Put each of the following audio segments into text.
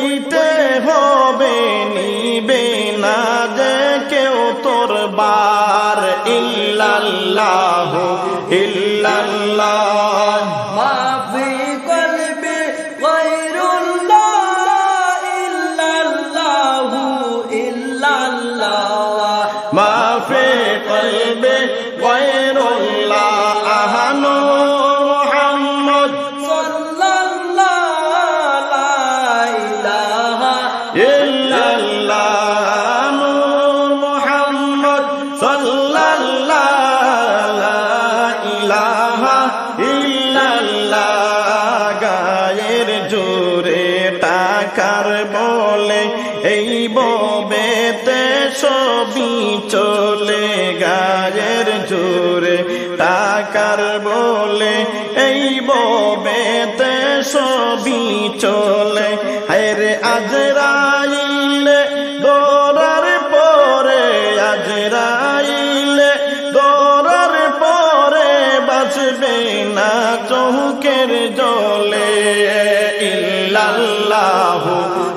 হইতে হবে নিবে না যে কেউ তোর বার। ইল্লাল্লাহ ইল্লাল্লাহ। মাফে কলবে গায়রুল্লাহ। ইল্লাল্লাহ ইল্লাল্লাহ। মাফি কলবে গায়রুল্লাহ। টাকার বলে, এই ববেতে সবই চলে, গায়ের জোরে টাকার বলে, এই ববেতে সবই চলে। হায়রে আজরাইলে দৌড়ার পরে আজরাইলে দৌড়ার পরে বাঁচবে না চৌকের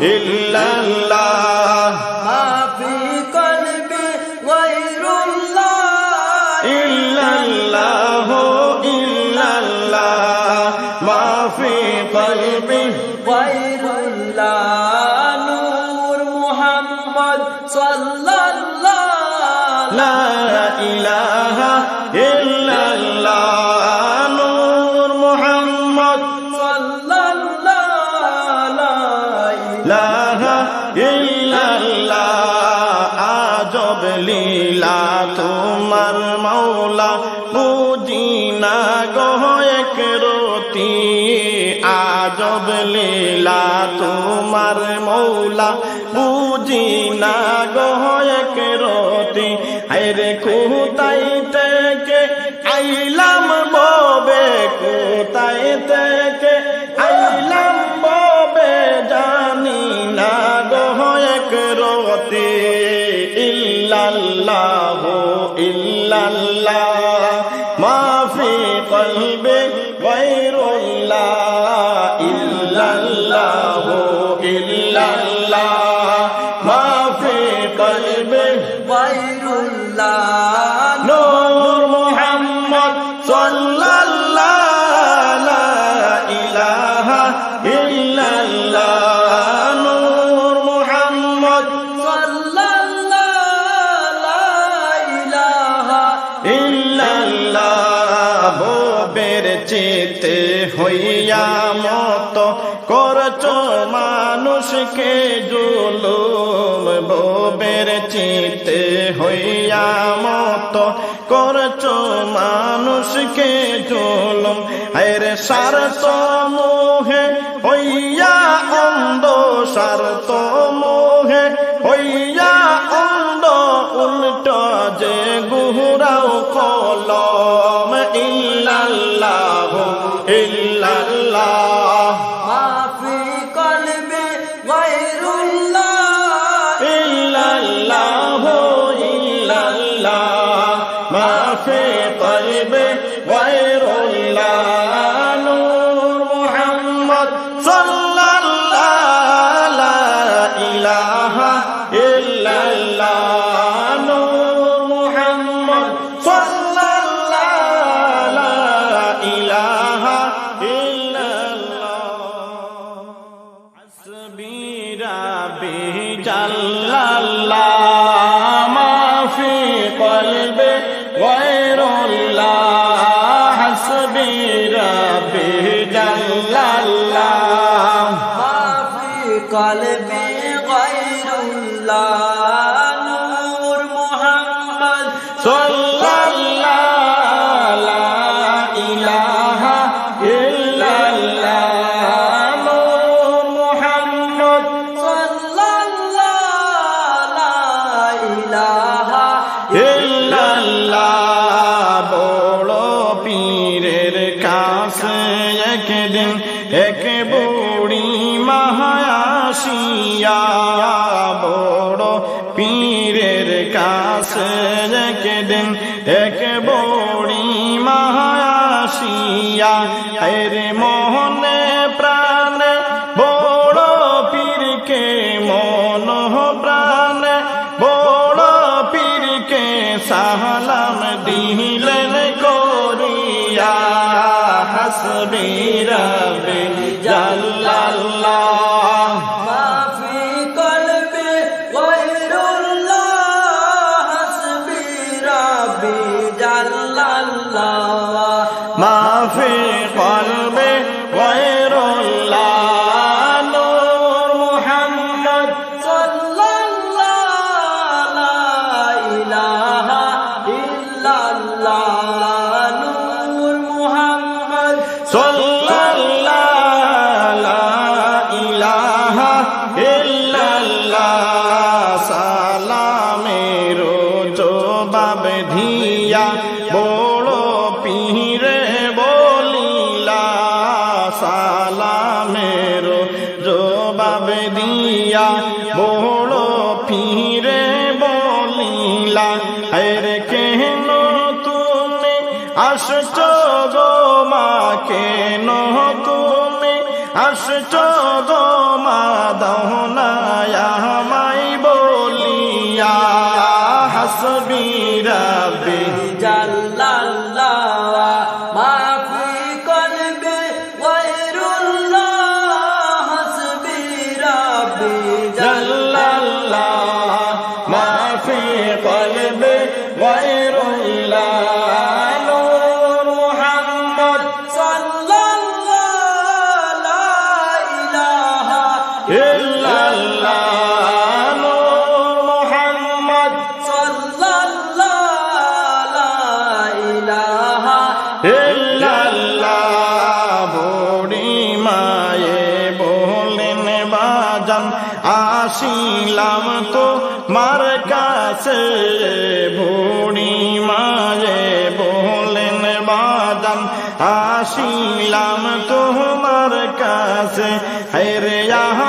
ইল্লাল্লাহ না গহক রতি আজব লীলা, তোমার মৌলা বুঝি না গহক রতি। আরে কোথায় থেকে আইলাম ববে, কোথায় থেকে আইলাম ববে জানি না গহক রতি। ইল্লাল্লাহ ইল্লাল্লাহ। কলবে গৈরুল্লাহ মানুষকে জুলুম ভবের চিতে হইয়া মত করছ মানুষকে জুলুম। আরে সারত মোহে হইয়া অন্ধ সারত মোহে হইয়া অন্ধ। উল্ট যে গুহরাও কলম, ইল্লাল্লাহ ইল্লাল্লাহ। আল্লাহ মাফি আসছ গো মা কেন তুমি আসছ গো মা দহনায়া মাই বলিয়া, হাসবি রবি জাল্লাল্লাহ, মাফি করবে ওয়াইরুল্লাহ হাসবি রবি জাল্লাল্লাহ আসিলাম তো মার কাছে, ভুড়ি মায়ে বলেন বাদাম আসিলাম তোমার কাছে। হেরে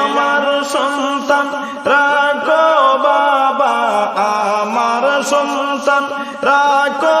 আমার সন্তান, রাখো বাবা, আমার সন্তান, রাখো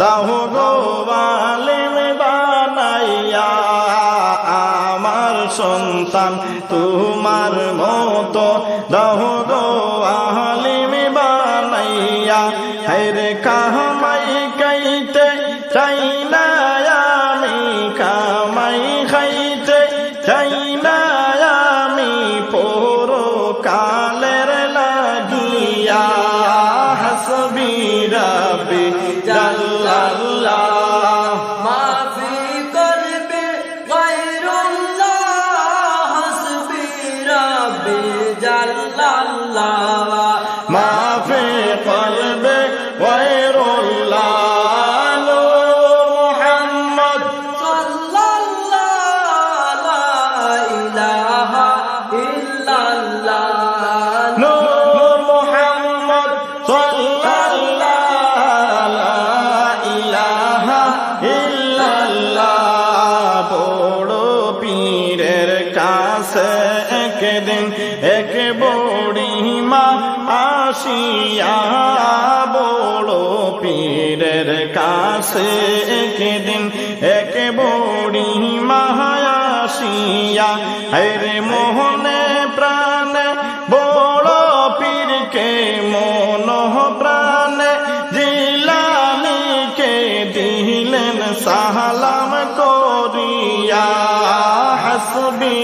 দাহুন বালিম বানাইয়া আমার সন্তান তোমার মতো দাও Allah. আসিয়া বড় পীরের কাছে একদিন এক বড়ি মাহায়াসিয়া হেরে মোহনে প্রাণ, বড় পীরকে মনহ প্রাণ জিলানিকে দিলেন সালাম করিয়া, হাসবি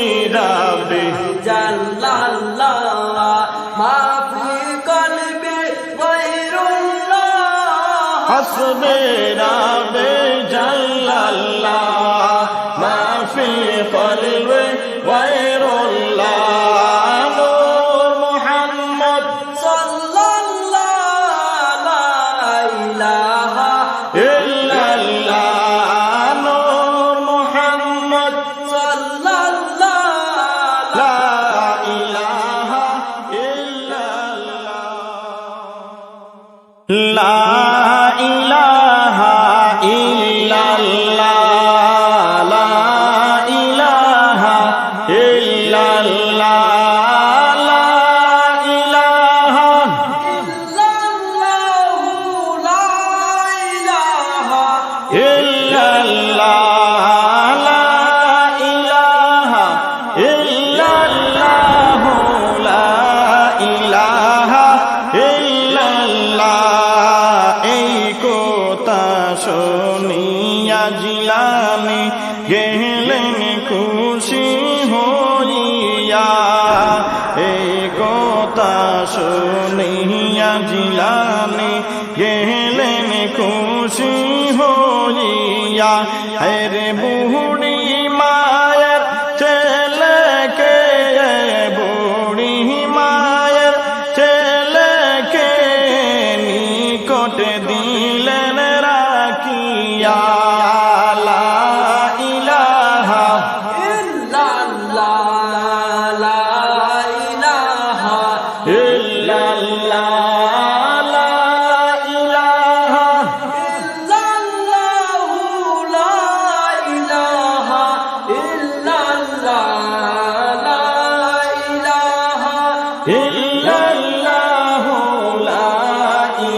لا দুনিয়া হেরে বুড়ি মায়ের ছেলেকে বুড়ি মায়ের ছেলেকে নিকট দিলেন রাখিয়া লা ইলাহা ইল্লাল্লাহ।